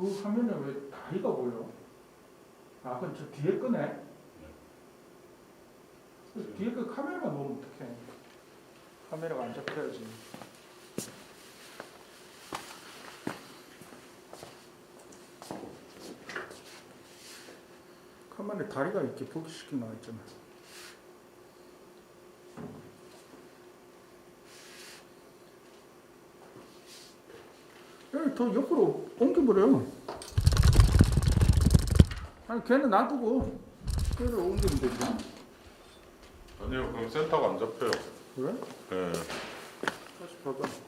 그 화면에 왜 다리가 보여? 아, 그건 저 뒤에 거네. 그 뒤에 거 카메라만 보면 어떡해. 카메라가 안 잡혀야지. 카메라에 다리가 이렇게 복시켜 나와 있잖아. 더 옆으로 옮겨버려. 아니 걔는 놔두고 걔를 옮기면 되지. 아니요, 그럼 센터가 안 잡혀요. 그래? 예. 다시 봐봐. 그렇지.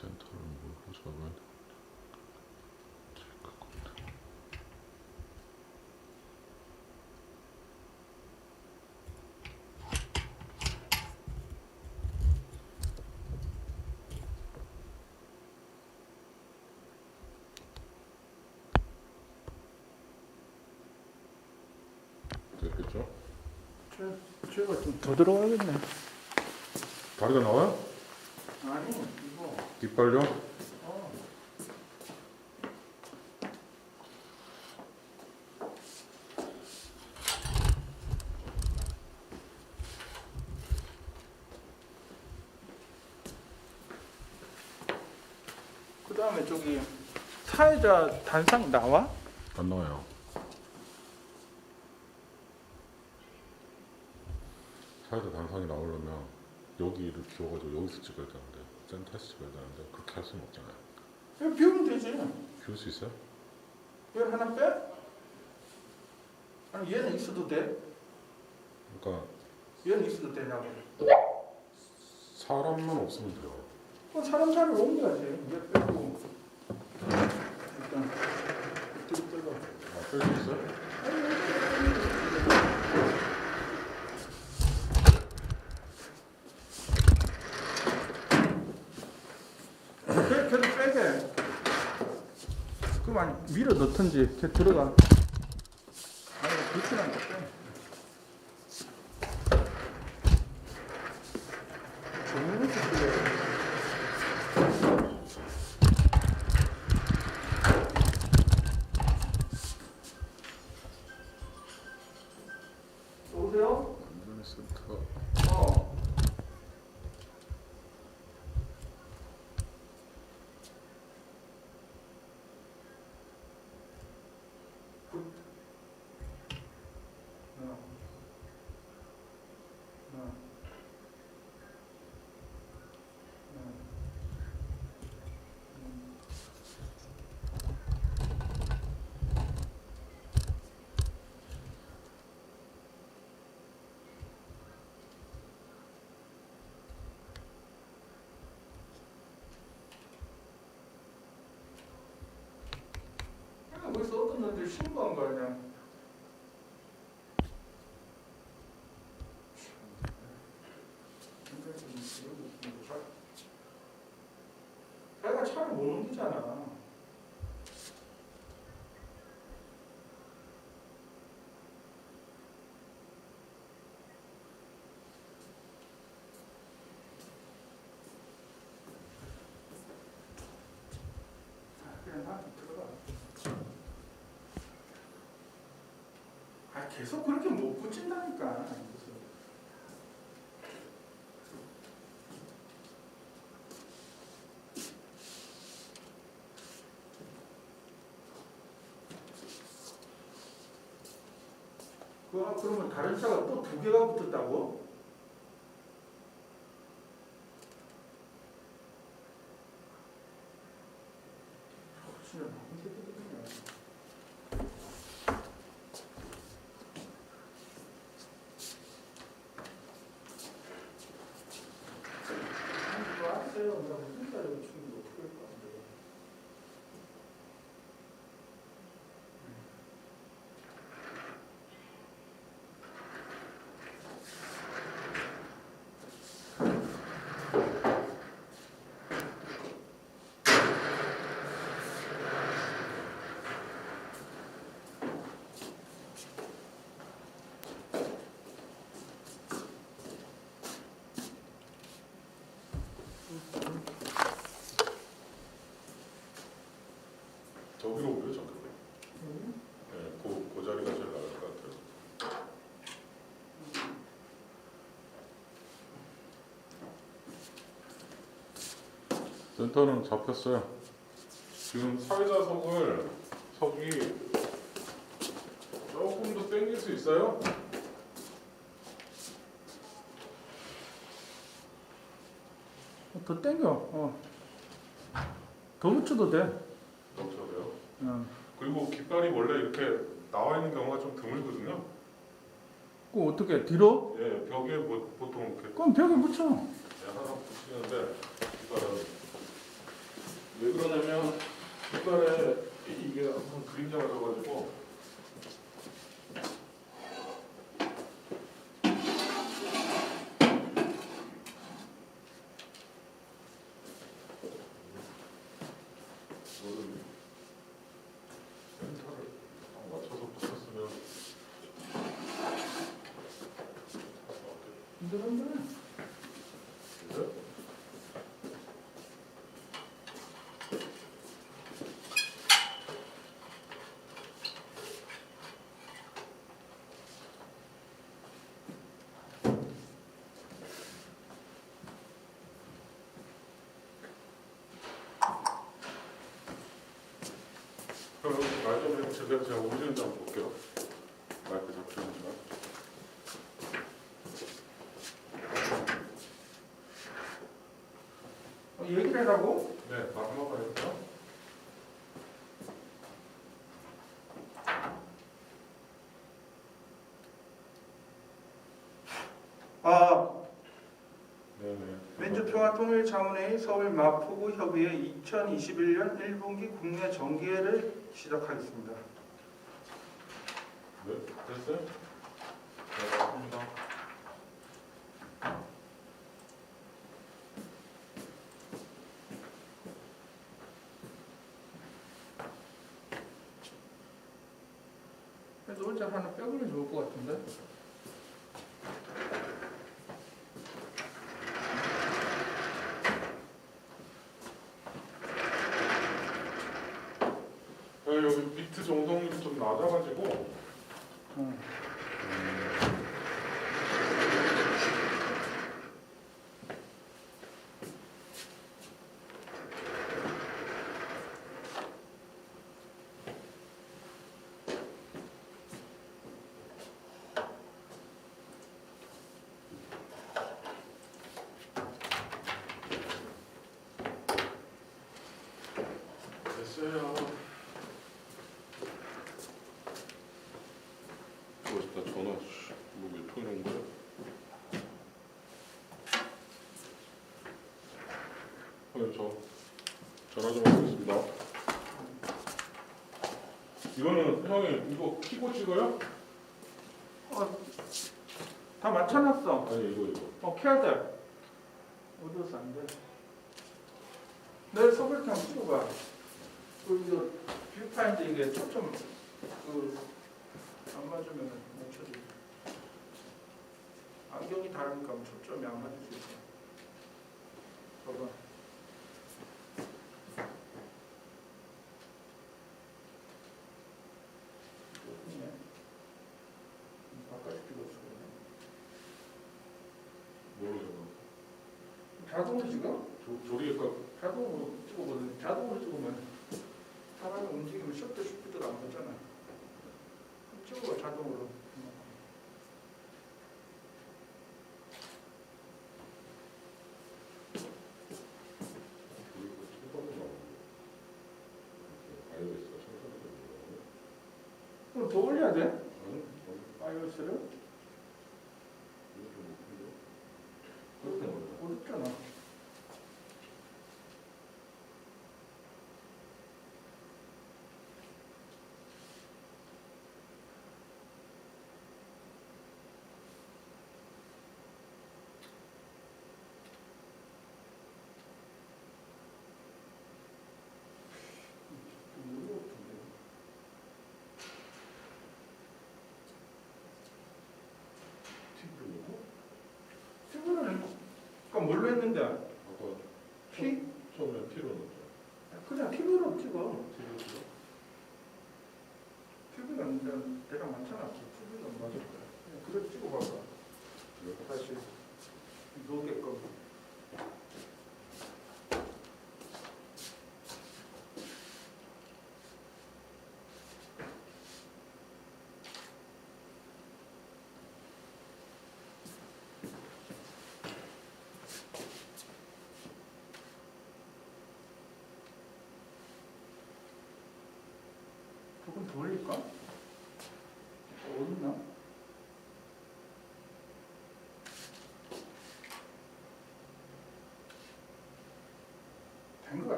센터를 뭘로 잡아야 돼? 쟤- 쟤가 좀 더 들어가겠네. 다리가 나와요? 아니 이거. 뒷발요? 어. 그 다음에 저기 사회자 단상 나와? 안 나와요. 사이드 단상이 나오려면 여기를 비워가지고 여기서 찍어야 되는데 센터에서 찍어야 되는데 그렇게 할 수는 없잖아요. 이거 비우면 되지. 비울 수 있어요? 얘를 하나 빼? 아니 얘는 있어도 돼? 그러니까 얘는 있어도 되냐고. 사람만 없으면 돼요. 그럼 사람 자리를 옮겨야지. 얘 빼고. 일단 뒤로 빼고. 아, 뺄수 있어요? 걔, 걔도 빼게. 밀어 넣든지 걔 들어가. 아니 불편한 거 빼. 좋은 거 쓰래. 여보세요? 완전히 센터. 어. 어. 어. 어. 음. 놈들이 신고한 거 아니야? 내가 차를 못 옮기잖아. 아, 그냥 나한테 들어가. 아 계속 그렇게 못 붙인다니까. 그 그러면 다른 차가 또 두 개가 붙었다고? 진짜 나쁜 새끼들이네. 아니, 그거 하세요. 나 무슨 딸이고 죽는 거 어떻게 할 건데. 저기로 오려 저기로. 네, 그, 그 자리가 제일 나을 것 같아요. 센터는 잡혔어요. 지금 사회자석을 석이 조금 더 당길 수 있어요? 더 땡겨. 어. 더 붙여도 돼. 그리고 깃발이 원래 이렇게 나와 있는 경우가 좀 드물거든요. 그 어떻게 뒤로? 예, 벽에 뭐, 보통 이렇게 그럼 벽에 붙여. 예, 하나 붙이는데 깃발은 왜 그러냐면 깃발에 이게 항상 그림자가 져가지고 이거를 센터를 딱 맞춰서 붙였으면 힘들었네. 그죠? 그럼 말좀 제가 제가 오시는지 한번 볼게요. 마이크 잡히는지만. 어, 얘기를 해라고? 네, 한번 봐야겠죠? 아, 네네. 민주평화통일 자문회의 서울 마포구 협의회 2021년 1분기 국내 정기회를 시작하겠습니다. 네, 됐어요? 네, 맞습니다. 놀자 하나 빼버리면 좋을 것 같은데. 네, 여기 비트 정동이 좀 낮아가지고 어. 됐어요. 멋있다 전화 뭐왜 통이는 거야? 형님 저 전화 좀 하겠습니다. 이거는 형이 이거 키고 찍어요? 어, 다 맞춰놨어. 아니 이거 이거. 어, 켜야 돼. 어디서 안 돼. 내 소개팅 한번 찍어봐. 그, 이거, 뷰파인드 이게 초점, 그, 안 맞으면 못 쳐줘. 안경이 다르니까 초점이 안 맞을 수 있어. 봐봐. 모르겠어. 자동으로 찍어? 조 조리가 자동으로 찍어보든 자동으로 찍으면 사람이 움직이면 셔터 슈프트가 안 맞잖아. 그럼 찍어봐 자동으로. 조리가 처음에 나오는 iOS가 처음에 그럼 더 올려야 돼? iOS를? 있는데 아까 피? 처음에 피로 넣죠. 그냥 피부로 찍어. 피로 찍어? 피부는 이제 내가 많잖아.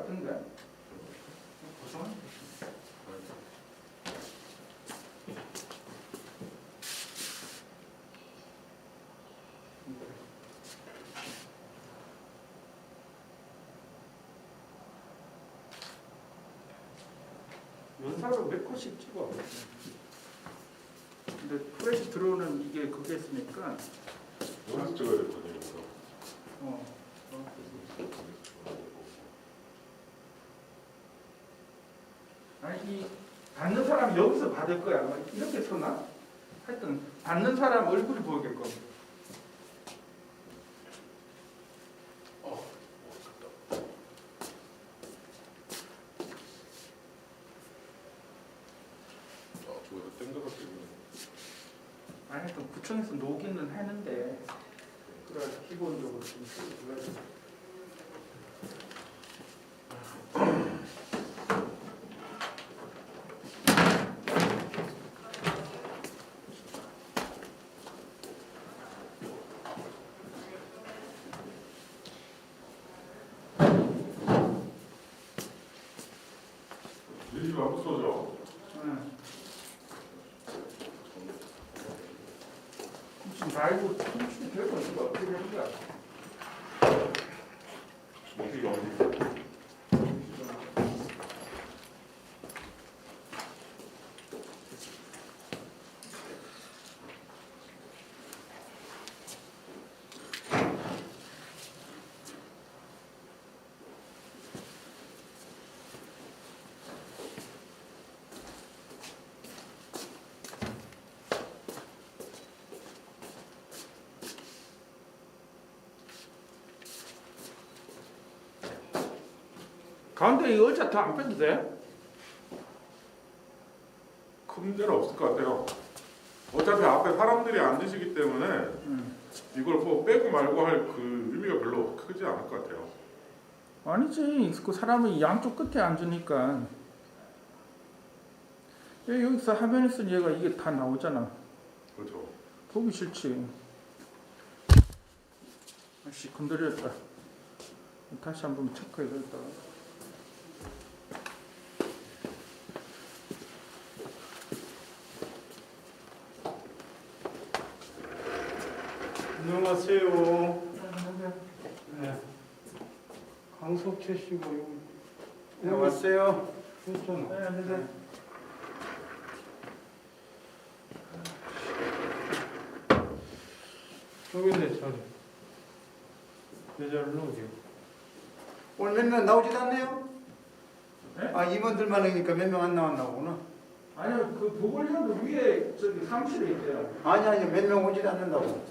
같은데? 연사로 몇 컷씩 찍어. 근데 프레시 들어오는 이게 그게 있으니까 여기서 찍어야 될거아니에요 여기서. 어. 아니 이 받는 사람 여기서 받을 거야. 이렇게 서나? 하여튼 받는 사람 얼굴이 보이게끔. 어, 멋있다. 아 저기서 땡겨서 찍으면 아니 하여튼 구청에서 녹이는 하는데 그래 기본적으로 좀 쓰고 일집 안 부서져. 응. 지금 말고 춤추기 별거 이거 어떻게 되는 거야? 어떻게 어디? 가운데 이 의자 더안 빼도 돼? 큰 데는 없을 것 같아요. 어차피 앞에 사람들이 앉으시기 때문에 응. 이걸 뭐 빼고 말고 할 그 의미가 별로 크지 않을 것 같아요. 아니지. 그 사람이 양쪽 끝에 앉으니까. 얘 여기서 화면에서 얘가 이게 다 나오잖아. 그렇죠. 보기 싫지. 아씨 건드렸다. 다시 한번 체크해야겠다. 안녕하세요. 네. 강석채 여기 네, 왔어요. 했잖아. 네, 네. 여기 있네 자리. 내 자리는 어디야? 오늘 몇 명 나오지도 않네요? 네? 아 임원들만 하니까 몇 명 안 나왔나 보구나 아니요, 그 보궐위원회 위에 저기 사무실에 있대요. 아니 아니 몇 명 오지도 않는다고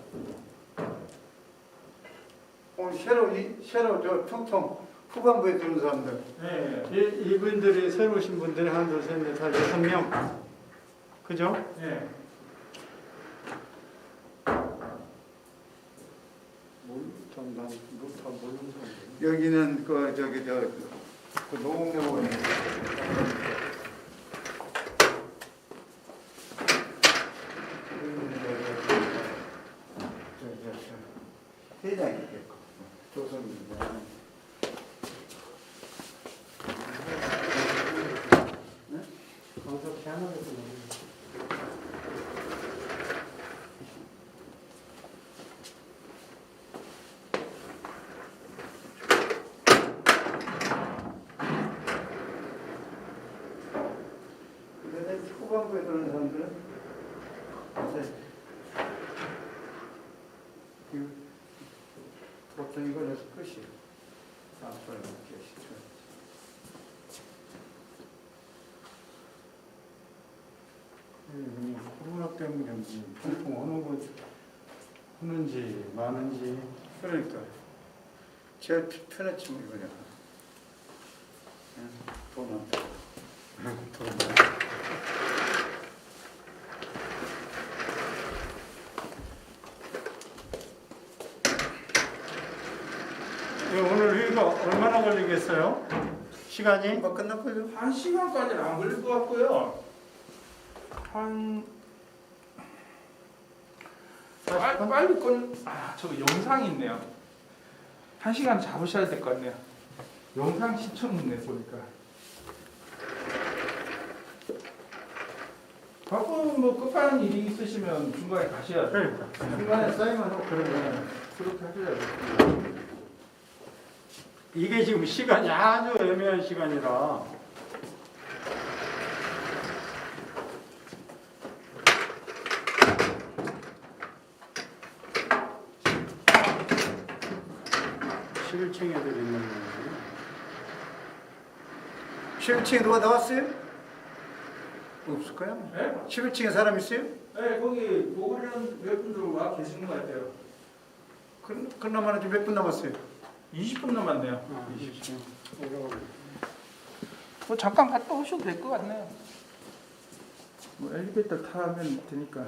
오늘 새로 이, 새로 저 퉁퉁 후반부에 들어온 사람들 네, 이, 이분들이 새로 오신 분들이 한, 둘, 셋, 넷, 다섯, 여섯 명. 그죠? 네. 난, 다 모르는 사람. 여기는 그 저기 저그 노웅래원 회장이 있겠고 조선입니다. 강석채 하나에서 모르는 근데 후반부에 들어온 사람들은 이제 이- 보통 이걸로서 끝이 앞으로 이렇게 시켜. 음, 때문인지 통통 어느 곳 하는지 많은지 그러니까 제일 편했지 뭐 이거냐. 돈 많다. 돈 많다. 예, 오늘 회의가 얼마나 걸리겠어요? 시간이? 뭐 끝났고요. 한 시간까지는 안 걸릴 것 같고요. 한 빨리, 빨리 끝. 아, 저 영상이 있네요. 한 시간 잡으셔야 될 것 같네요. 영상 시청 있네 보니까. 바쁜 뭐 급한 일이 있으시면 중간에 가셔야 돼요. 그러니까. 중간에 사인만 하고 그러면 그렇게 하셔야 돼요. 이게 지금 시간이 아주 애매한 시간이라 실층 애들 있는 거예요. 11층에 누가 나왔어요? 없을 거야. 네? 11층에 사람 있어요? 네, 거기 보고는 몇 분들 와 계시는 것 같아요. 그, 그나마나 지금 몇 분 남았어요? 20분 남았네요. 아, 20층. 뭐 잠깐 갔다 오셔도 될 것 같네요. 뭐 엘리베이터 타면 되니까.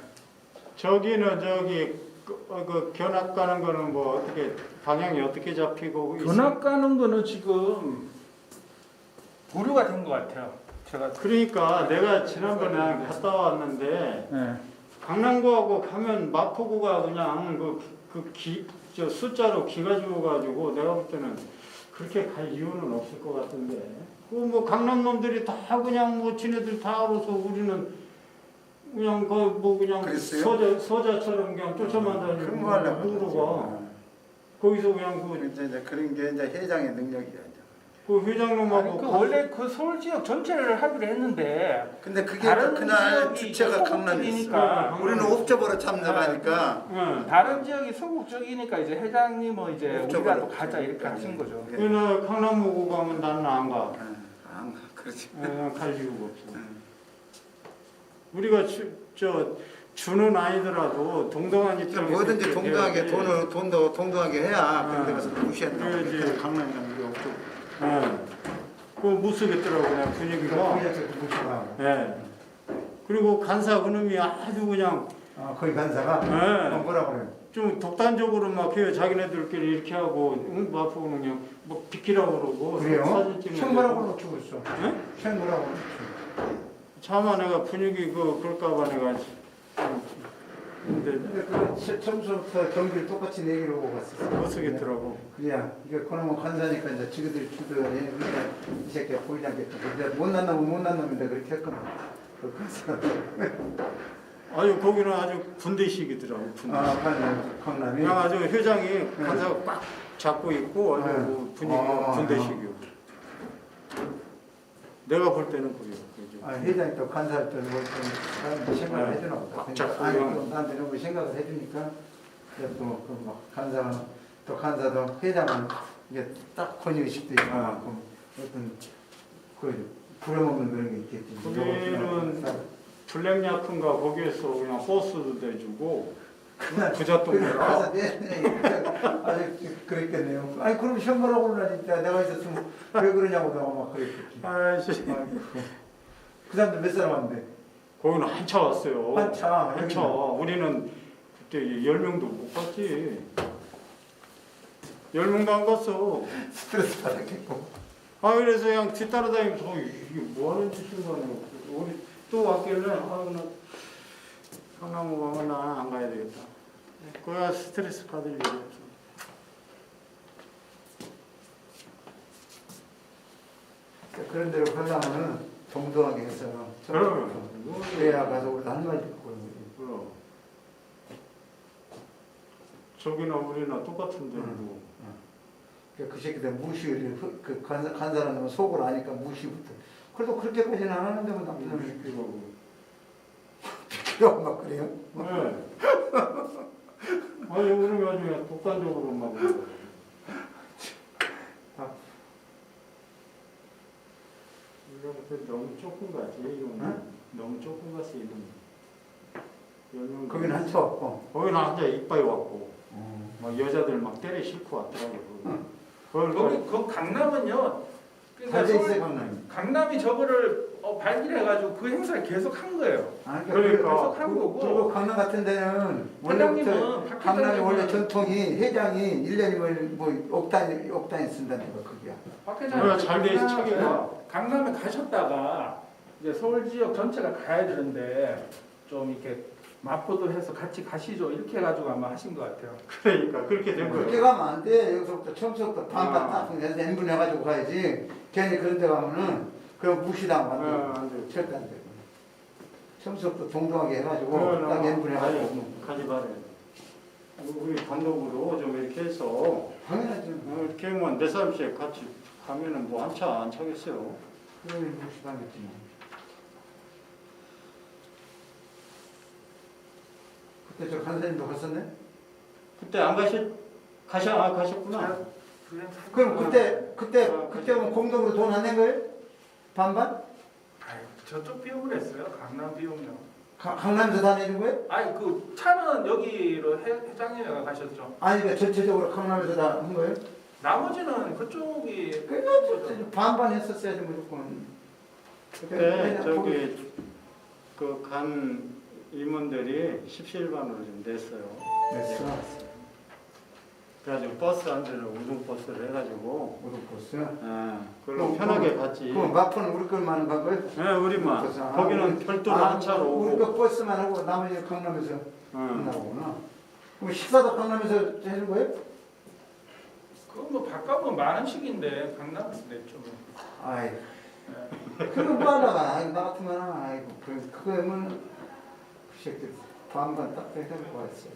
저기는 저기 그, 어, 그 견학 가는 거는 뭐 어떻게 방향이 어떻게 잡히고 견학 가는 거는 지금 보류가 된 것 같아요. 제가 그러니까 내가 지난번에 갔다 왔는데 네. 강남구하고 가면 마포구가 그냥 그 그 기 저 숫자로 기가 죽어가지고 내가 볼 때는 그렇게 갈 이유는 없을 것 같은데 그뭐 강남 놈들이 다 그냥 뭐 지네들 다 알아서 우리는 그냥 그 뭐 그냥 그랬어요? 서자 서자처럼 그냥 쫓아만 다니고 그런 거 하려고 모르고 거기서 그냥 그, 그 이제, 이제 그런 게 이제 회장의 능력이야. 그 회장님하고 아니, 그 원래 그 서울 지역 전체를 하기로 했는데 근데 그게 다른 그날 지역이 주체가. 소극적이니까 우리는 옵저버로 참여하니까 응. 다른 지역이 소극적이니까 이제 회장님은 이제 우리가 또 가자 이렇게 하신 거죠. 예. 그나 강남구고 가면 나는 안 가. 아, 그렇지. 어, 갈 이유가 없어. 음. 우리가 주, 저 주는 아니더라도 동등한 그러니까 입장에서 뭐든지 동등하게 해야지. 돈을 돈도 동등하게 해야 그런 아. 데 가서 무시한다. 그래야지. 그래서 강남이 가는 게 없고. 예. 그못 쓰겠더라고 그냥 분위기가. 그래서 무시가. 예. 그리고 간사 그놈이 아주 그냥 아, 거기 간사가 예. 어, 뭐라 그래? 좀 독단적으로 막 해요. 자기네들끼리 이렇게 하고 응, 마포는 그냥 뭐 비키라고 그러고 사진 찍는 현무라고 놓치고 있어. 예? 현무라고 놓치고. 차마 내가 분위기 그 그럴까봐 내가 근데 근데 그 시- 처음부터 경비를 똑같이 내기로 오고 갔었어. 못 쓰겠더라고. 그냥 이게 그놈은 간사니까 이제 지그들이 주도해. 그냥 이 새끼가 보이지 않겠다. 근데 못난 놈은 못난 놈인데 그렇게 했거든. 그 간사. 아유 거기는 아주 군대식이더라고 군대. 아, 간 강남이. 그냥 아주 회장이 간사가 꽉 잡고 있고 아주 네. 뭐 분위기 아, 군대식이고. 내가 볼 때는 그래요. 그죠. 아, 회장이 또 간사할 때는 뭐좀 생각을 네. 해주나 보다. 꽉 잡고 아니. 또 나한테 너무 생각을 해주니까 또그막 간사는 또 간사도 회장은 이게 딱 권위의식도 있고 아. 그 어떤 그 부려먹는 그런 게 있겠지. 거기는 블랙야크인가 거기에서 그냥 버스도 대주고 부잣동 그래, 가서 네, 네, 아주 그랬겠네요. 아니 그럼 현무라고 그러니까 내가 있었으면 왜 그러냐고 내가 막 그랬겠지. 아이씨 아이고. 그 사람들 몇 사람 왔는데? 거기는 한차 왔어요. 한차. 한차. 우리는 그때 열 명도 못 갔지. 열 명도 안 갔어. 스트레스 받았겠고. 아 그래서 그냥 뒤따라다니면서 어, 이게 뭐 하는 짓인가 우리 또 왔길래 아나 강남구 가면 나는 안 가야 되겠다. 거기가 스트레스 받을 일이 없어. 그런 데로 가려면은 동등하게 해서 그럼. 그래야 가서 우리도 한 마디 듣고 있는 거지. 그럼. 저기나 우리나 똑같은 데고. 그러니까 그 새끼들 무시를 그- 그 간사, 간사라는 건 속을 아니까 무시부터. 그래도 그렇게까지는 안 하는데 뭐 남편을 그러고. 필요하고 막 그래요. 네. 아니 우리 나중에 독단적으로 막. 이거부터 너무 조금 가지 이건 응? 너무 조금 갔어 이건. 열명 거기는 한차 없고. 거기는 앉아 이빨 왔고 어. 막 여자들 막 때려 싣고 왔더라고. 그걸 거기 그 강남은요. 그러니까. 강남이 저거를 어, 발견해가지고 그 행사를 계속 한 거예요. 아, 그러니까. 계속 한 거고. 그리고 강남 같은 데는 회장님은 원래부터 박 강남이 회장님은- 원래 전통이 회장이 1년이면 뭐 억단 억단이 쓴다는 거 그게야. 박 회장님 잘돼 있어 차기가. 강남에 가셨다가 이제 서울 지역 전체가 가야 되는데 좀 이렇게 마포도 해서 같이 가시죠 이렇게 해가지고 아마 하신 것 같아요. 그러니까 그렇게 된 그렇게 거예요. 가면 안 돼. 여기서부터 처음부터 반반 아. 딱 해서 n분 해가지고 가야지. 괜히 그런 데 가면은 그럼 무시당 어, 만들 안 돼. 절대 안 돼. 처음부터 동등하게 해가지고 딱 n분 해가지고 아니, 가지 말아요. 우리 단독으로 좀 이렇게 해서 당연하죠. 어, 이렇게 하면 네 사람씩 같이 가면은 뭐 한차 안 차겠어요. 그러면 무시당했지 뭐. 그때 저 간사님도 갔었네? 그때 안 가셨 가셔 아 가셨구나. 그럼 그때 그때 아, 그때는 공동으로 돈 안 낸 거예요? 반반? 아유, 저쪽 비용을 했어요. 강남 비용요. 가- 강남에서 다 내는 거예요? 아니 그 차는 여기로 회, 회장님이 가셨죠. 아니 그러니까 전체적으로 강남에서 다 한 거예요? 나머지는 그쪽이 그래도 반반 했었어야지 무조건. 그때 저기 그 간 임원들이 17반으로 좀 냈어요. 냈어. 그래가지고 버스 한 대를 우등 버스를 해가지고 우르코스. 예, 그걸로 그럼- 편하게 갔지. 그럼 마포는 우리 것만 간 거예요? 예, 우리만 아, 거기는 우리- 별도로 아, 한 차로 우리 오고. 거 버스만 하고 나머지 강남에서 응. 끝나고구나. 그럼 식사도 강남에서 해준 거예요? 그거 뭐 바꿔보면 만 원씩인데 강남에서 냈죠. 뭐. 아이, 예. 그거 뭐 하다가 아이고 나 같으면 아이고 그 그거면 그 새끼 반반 딱 해놓고 왔어.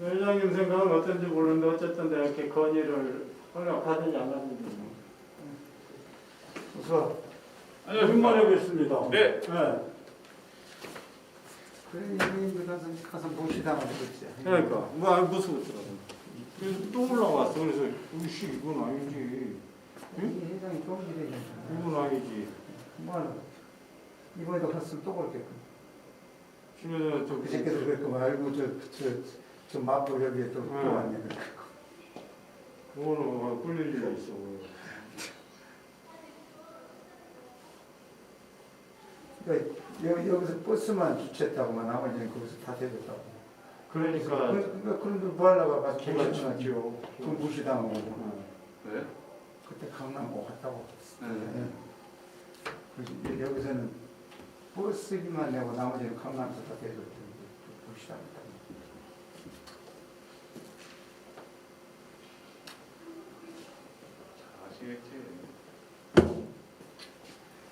회장님 생각은 어떤지 모르는데 어쨌든 내가 이렇게 건의를 허락하든지 안 하든지. 웃어. 흉만하겠습니다. 네. 네. 그래 이민들 가서 가서 그랬지. 그러니까 뭐 아니, 무슨 웃더라고. 그래서 또 올라왔어. 그래서 우씨 이건 아니지. 이 회장이 똥질이 이건 아니지. 뭐 이번에도 갔으면 또저그 새끼들 그랬고 말고 저저 저 마포 여기에 또, 또 응. 왔네. 그거는 뭐 꿀릴 리가 있어. 그러니까 여기, 여기서 버스만 주최했다고만 나머지는 거기서 다 대줬다고. 그러니까 그러니까 그런데 뭐 하려고 가서 돈 막히죠. 돈 무시당하고 어. 네? 그때 강남 뭐 갔다고. 네. 네. 그래서 여기서는 버스비만 내고 나머지는 강남에서 다 대줬대. 무시당했다. 아시겠지.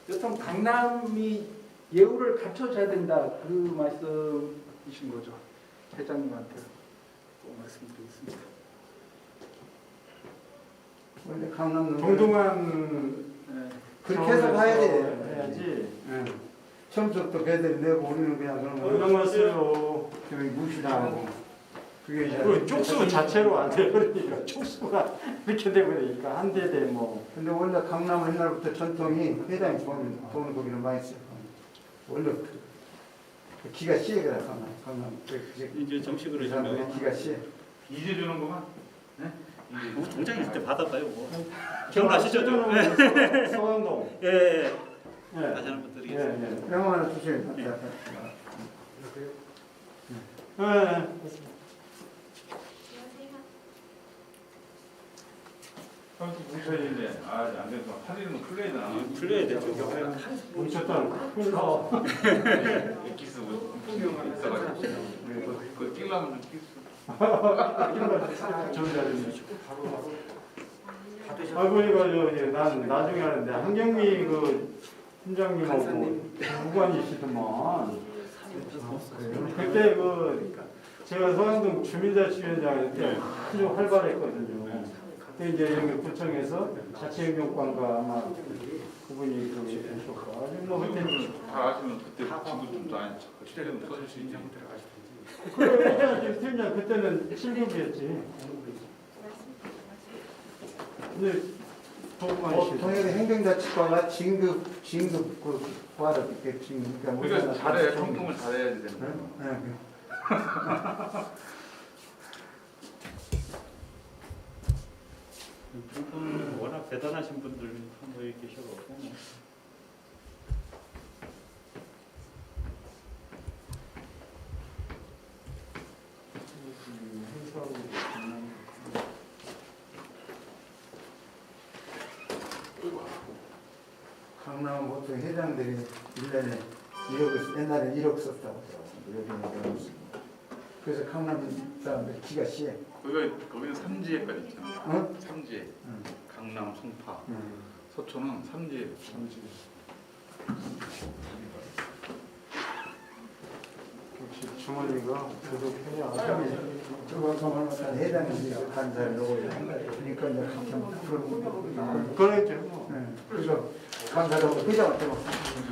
여튼 강남이 예우를 갖춰줘야 된다 그 말씀이신 거죠. 회장님한테 꼭 말씀드리겠습니다. 원래 강남 동등한 네. 그렇게 해서 가야 돼. 해야지. 응. 처음부터 배들 내고 우리는 그냥 그런 거 안녕하세요. 저기 무시당하고 그게 이제 그 쪽수 자체로 안 돼. 그러니까 쪽수가 이렇게 되버리니까 한 대 대 뭐. 근데 원래 강남은 옛날부터 전통이 회장이 돈, 돈을 거기는 많이 써요. 원래 그, 그 기가 씨해가 강남, 강남. 그, 그, 이제 정식으로 그 사람들이 기가 씨해. 이제 주는구만. 뭐 동장 있을 때 받아봐요 뭐 기억나시죠? 좀? 서강동. 예, 예. 예. 다시 한번 예, 드리겠습니다. 예. 병원 하나 주세요. 예. 네. 예. 무셔인데 아안 돼서 팔리는 풀려야 되나? 음, 풀려야 되죠. 뭉쳤다는 큰일 나. 엑기스 뭐 풍경이 있어가지고 그거 그거 끼려면 끼스. 좋은 자리네. 아, 보니까 저, 이제 난 나중에 하는데, 한경미 그 팀장님하고 무관이시더만. 그때 그, 제가 서강동 주민자치위원장 할때 아주 활발했거든요. 그때 이제 여기 구청에서 자치행정관과 아마 그분이 그계셨고 아주 뭐 그때 다 아시면 그때 친구 좀더 아니 취재좀 써줄 수 있냐? 그래, 해야지. 팀장 그때는 7급이었지. 근데 어, 행정자치과가 진급, 진급 그 과를 이렇게 지금 그러니까 그러니까 잘해 좀- 평통을 잘해야 되는 네? 거야. 네. 분은 워낙 대단하신 분들 한 분이 계셔가지고 뭐. 강남 보통 회장들이 1년에 1억을 옛날에 1억 썼다고 그러더라고요. 그래서 강남 사람들 기가 씨해. 거기가 거기는 삼지에까지 있잖아. 어? 삼지에. 응. 강남, 송파, 응. 서초는 삼지에. 역시 주머니가 부족해야 어차피 저거 그만한 회장들이 한살 놓고 그러니까 이제 한참 그런 그랬죠. 뭐. 네. 그래서 감사하고 회장을 때 회장들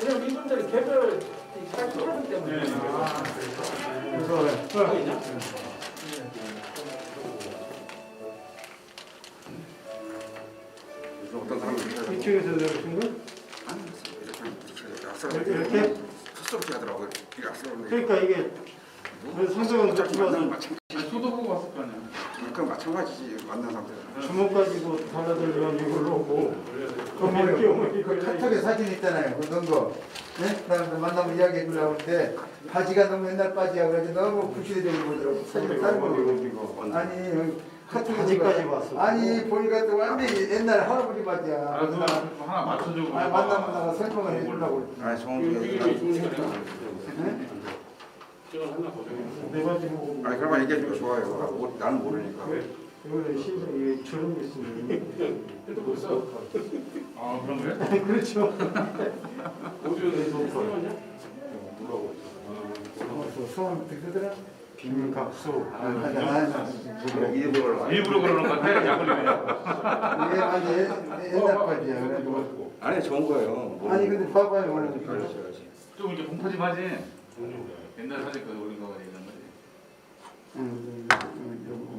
왜냐면 이분들이 개별 살기 하기 때문에. 그래서 어떤 사람은 이쪽에서 내려오신 거? 이렇게 이렇게? 스스럽게 하더라고요. 이게 악스러운데 그러니까 이게 왜 상대방. 아니, 소도 보고 왔을 거 아니야. 그건 마찬가지지 만난 상태는. 주먹 가지고 달라들면 이걸로 뭐 그러면 그 카톡에 사진 있잖아요 그 넣은 거 네? 사람들 만나면 이야기해 주려고 하는데 바지가 너무 옛날 바지야 그래서 너무 구시대적으로 보더라고 사진을 다른 거 아니 카톡에 바지까지 봤어. 아니 보니까 또 완전히 옛날 할아버지 바지야 아, 나- 하나 맞춰주고. 아, 만나면 나가 설명을 해주려고 아 정 내 바지 보고 아니 그런 말 얘기해 주면 좋아요. 뭐, 나는 모르니까. 이거 심지어 이게 주름 있으면 아 그런 거야? 그렇죠. 또 소원 듣더라 비밀각수. 아 맞아 맞아 일부러 일부러 그러는 것 같아. 약올리네. 이게 완전 옛- 옛날 바지야 그래가지고 아니 좋은 거예요. 아니 근데 봐봐요 알지 알지. 좀 이제 공포 좀 하지. 옛날 사진 그 올린 거가 얘기한 거지. 응, 응, 응,